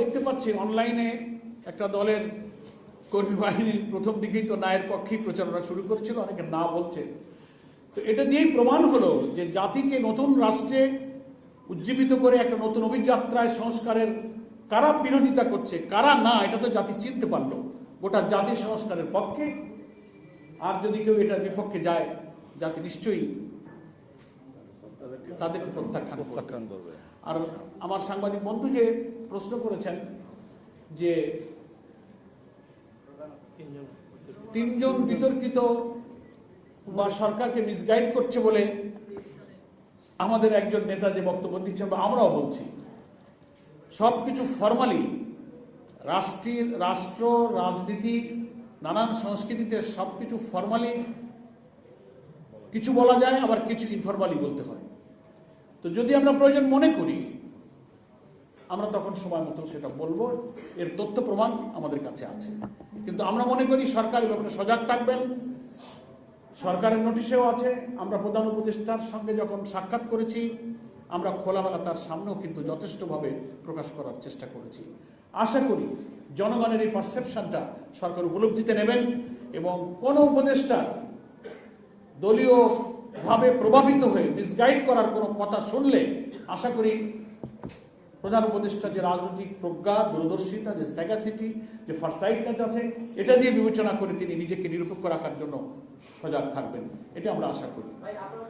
দেখতে পাচ্ছি অনলাইনে একটা দলের কর্মী বাহিনী প্রথম দিকেই তো নায়ের পক্ষেই প্রচারণা শুরু করেছিল, অনেকে না বলছে। তো এটা দিয়েই প্রমাণ হলো যে জাতিকে নতুন রাষ্ট্রে উজ্জীবিত করে একটা নতুন অভিযাত্রায়, সংস্কারের কারা বিরোধিতা করছে, কারা না, এটা তো জাতি চিনতে পারল। গোটা জাতি সংস্কারের পক্ষে, আর যদি কেউ এটার বিপক্ষে যায়, জাতি নিশ্চয়ই তাদেরকে প্রত্যাখ্যান প্রত্যাখ্যান করবে। আর আমার সাংবাদিক বন্ধু যে প্রশ্ন করেছেন যে তিনজন বিতর্কিত বা সরকারকে মিসগাইড করছে বলে আমাদের একজন নেতা যে বক্তব্য দিচ্ছেন বা আমরাও বলছি সব কিছু ফর্মালি রাষ্ট্রের রাষ্ট্র রাজনীতি নানান সংস্কৃতিতে সব কিছু ফর্মালি কিছু বলা যায় আবার কিছু ইনফরমালি বলতে হয়। তো যদি আমরা প্রয়োজন মনে করি, আমরা তখন সময় মতো সেটা বলব। এর তথ্য প্রমাণ আমাদের কাছে আছে। কিন্তু আমরা মনে করি সরকার ব্যাপারে সজাগ থাকবেন। সরকারের নোটিশেও আছে, আমরা প্রধান উপদেষ্টার সঙ্গে যখন সাক্ষাৎ করেছি, আমরা খোলামেলা তার সামনেও কিন্তু যথেষ্টভাবে প্রকাশ করার চেষ্টা করেছি। আশা করি জনগণের এই পারসেপশনটা সরকার উপলব্ধিতে নেবেন এবং কোনো উপদেষ্টা দলীয় ভাবে প্রভাবিত হয়ে মিসগাইড করার কোনো কথা শুনলে আশা করি প্রধান উপদেষ্টা যে রাজনৈতিক প্রজ্ঞা, দূরদর্শিতা, যে স্যাগাসিটি যে ফার্সাইটনেস আছে, এটা দিয়ে বিবেচনা করে তিনি নিজেকে নিরপেক্ষ রাখার জন্য সজাগ থাকবেন। এটা আমরা আশা করি।